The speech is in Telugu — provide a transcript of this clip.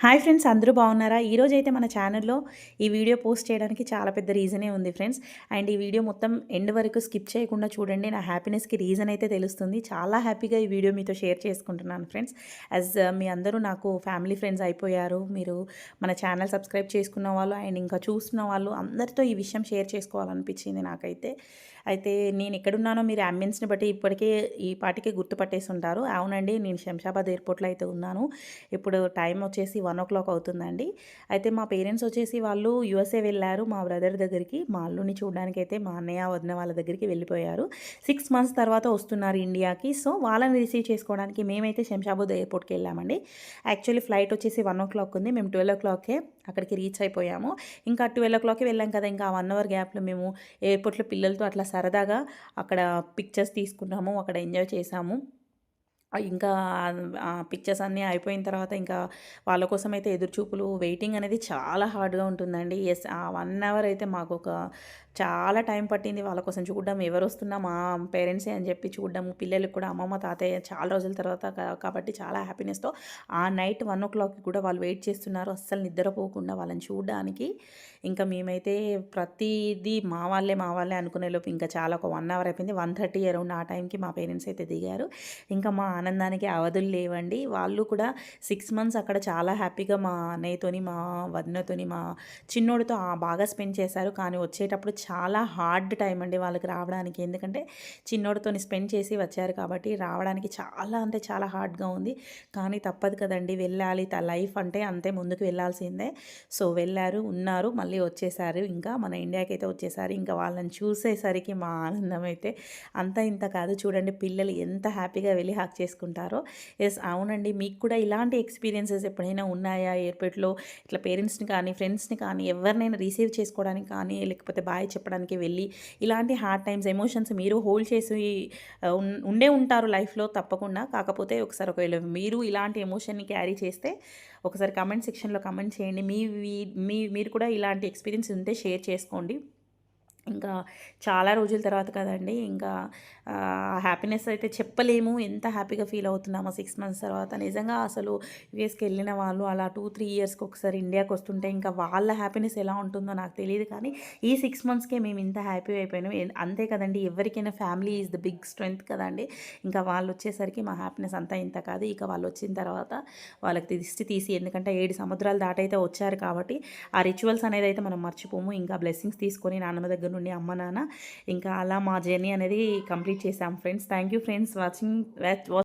హాయ్ ఫ్రెండ్స్ అందరూ బాగున్నారా? ఈరోజు అయితే మన ఛానల్లో ఈ వీడియో పోస్ట్ చేయడానికి చాలా పెద్ద రీజనే ఉంది ఫ్రెండ్స్. అండ్ ఈ వీడియో మొత్తం ఎండ్ వరకు స్కిప్ చేయకుండా చూడండి. నా హ్యాపీనెస్కి రీజన్ అయితే తెలుస్తుంది. చాలా హ్యాపీగా ఈ వీడియో మీతో షేర్ చేసుకుంటున్నాను ఫ్రెండ్స్. యాజ్ uh, మీ అందరూ నాకు ఫ్యామిలీ ఫ్రెండ్స్ అయిపోయారు. మీరు మన ఛానల్ సబ్స్క్రైబ్ చేసుకున్న వాళ్ళు అండ్ ఇంకా చూస్తున్న వాళ్ళు అందరితో ఈ విషయం షేర్ చేసుకోవాలనిపించింది నాకైతే. అయితే నేను ఎక్కడున్నానో మీరు అంబులెన్స్ని బట్టి ఇప్పటికే ఈ పాటికే గుర్తుపట్టేసి ఉంటారు. అవునండి నేను శంషాబాద్ ఎయిర్పోర్ట్లో అయితే ఉన్నాను. ఇప్పుడు టైం వచ్చేసి వన్ ఓ క్లాక్ అవుతుందండి. అయితే మా పేరెంట్స్ వచ్చేసి వాళ్ళు యుఎస్ఏ వెళ్ళారు మా బ్రదర్ దగ్గరికి. మా అల్లుని చూడడానికి అయితే మా అన్నయ్య వదిన వాళ్ళ దగ్గరికి వెళ్ళిపోయారు. సిక్స్ మంత్స్ తర్వాత వస్తున్నారు ఇండియాకి. సో వాళ్ళని రిసీవ్ చేసుకోవడానికి మేమైతే శంషాబాద్ ఎయిర్పోర్ట్కి వెళ్ళామండి. యాక్చువల్లీ ఫ్లైట్ వచ్చేసి వన్ ఓ క్లాక్ ఉంది. మేము ట్వెల్వ్ ఓ క్లాకే అక్కడికి రీచ్ అయిపోయాము. ఇంకా ట్వెల్వ్ ఓ క్లాక్కి వెళ్ళాం కదా ఇంకా వన్ అవర్ గ్యాప్లో మేము ఎయిర్పోర్ట్లో పిల్లలతో అట్లా సరదాగా అక్కడ పిక్చర్స్ తీసుకున్నాము అక్కడ ఎంజాయ్ చేసాము. ఇంకా ఆ పిక్చర్స్ అన్నీ అయిపోయిన తర్వాత ఇంకా వాళ్ళ కోసం అయితే ఎదురుచూపులు వెయిటింగ్ అనేది చాలా హార్డ్గా ఉంటుందండి. ఎస్ ఆ వన్ అవర్ అయితే మాకు ఒక చాలా టైం పట్టింది వాళ్ళ కోసం చూడడం ఎవరు వస్తున్నా మా పేరెంట్సే అని చెప్పి చూడడం పిల్లలకు కూడా అమ్మమ్మ తాతయ్య చాలా రోజుల తర్వాత కాబట్టి చాలా హ్యాపీనెస్తో ఆ నైట్ వన్ ఓ క్లాక్కి కూడా వాళ్ళు వెయిట్ చేస్తున్నారు. అస్సలు నిద్రపోకుండా వాళ్ళని చూడడానికి. ఇంకా మేమైతే ప్రతిదీ మా వాళ్ళే మా వాళ్ళే అనుకునే లోపు ఇంకా చాలా ఒక వన్ అవర్ అయిపోయింది. వన్ థర్టీ అరౌండ్ ఆ టైంకి మా పేరెంట్స్ అయితే దిగారు. ఇంకా మా ఆనందానికి అవధులు లేవండి. వాళ్ళు కూడా సిక్స్ మంత్స్ అక్కడ చాలా హ్యాపీగా మా అన్నయ్యతోని మా వదినతోని మా చిన్నోడితో బాగా స్పెండ్ చేశారు. కానీ వచ్చేటప్పుడు చాలా హార్డ్ టైం అండి వాళ్ళకి రావడానికి. ఎందుకంటే చిన్నోడితో స్పెండ్ చేసి వచ్చారు కాబట్టి రావడానికి చాలా అంటే చాలా హార్డ్గా ఉంది. కానీ తప్పదు కదండి వెళ్ళాలి. లైఫ్ అంటే అంతే ముందుకు వెళ్ళాల్సిందే. సో వెళ్ళారు ఉన్నారు మళ్ళీ వచ్చేసారు. ఇంకా మన ఇండియాకి అయితే వచ్చేసారు. ఇంకా వాళ్ళని చూసేసరికి మా ఆనందం అయితే అంత ఇంత కాదు. చూడండి పిల్లలు ఎంత హ్యాపీగా వెళ్ళి హాక్ చేసుకుంటారో. ఎస్ అవునండి. మీకు కూడా ఇలాంటి ఎక్స్పీరియన్సెస్ ఎప్పుడైనా ఉన్నాయా? ఎయిర్పోర్ట్లో ఇట్లా పేరెంట్స్ని కానీ ఫ్రెండ్స్ని కానీ ఎవరినైనా రిసీవ్ చేసుకోవడానికి కానీ లేకపోతే బాయ్ చెప్పడానికి వెళ్ళి ఇలాంటి హార్డ్ టైమ్స్ ఎమోషన్స్ మీరు హోల్డ్ చేసి ఉండే ఉంటారు లైఫ్లో తప్పకుండా. కాకపోతే ఒకసారి ఒకవేళ మీరు ఇలాంటి ఎమోషన్ని క్యారీ చేస్తే ఒకసారి కమెంట్ సెక్షన్లో కమెంట్ చేయండి. మీ మీ మీరు కూడా ఇలాంటి ఎక్స్పీరియన్స్ ఉంటే షేర్ చేసుకోండి. ఇంకా చాలా రోజుల తర్వాత కదండి. ఇంకా హ్యాపీనెస్ అయితే చెప్పలేము. ఎంత హ్యాపీగా ఫీల్ అవుతున్నామో సిక్స్ మంత్స్ తర్వాత. నిజంగా అసలు యూఎస్కి వెళ్ళిన వాళ్ళు అలా టూ త్రీ ఇయర్స్కి ఒకసారి ఇండియాకి వస్తుంటే ఇంకా వాళ్ళ హ్యాపీనెస్ ఎలా ఉంటుందో నాకు తెలియదు కానీ ఈ సిక్స్ మంత్స్కే మేము ఇంత హ్యాపీ అయిపోయినాం. అంతే కదండి. ఎవరికైనా family is the big strength కదండి. ఇంకా వాళ్ళు వచ్చేసరికి మా హ్యాపీనెస్ అంతా ఇంత కాదు. ఇక వాళ్ళు వచ్చిన తర్వాత వాళ్ళకి దిష్టి తీసి ఎందుకంటే ఏడు సముద్రాలు దాటైతే వచ్చారు కాబట్టి ఆ రిచువల్స్ అనేది అయితే మనం మర్చిపోము. ఇంకా బ్లెస్సింగ్స్ తీసుకొని నాన్నమ్మ దగ్గర నుండి అమ్మ నాన్న. ఇంకా అలా మా జర్నీ అనేది కంప్లీట్ చేశాం friends. Thank you friends. Watching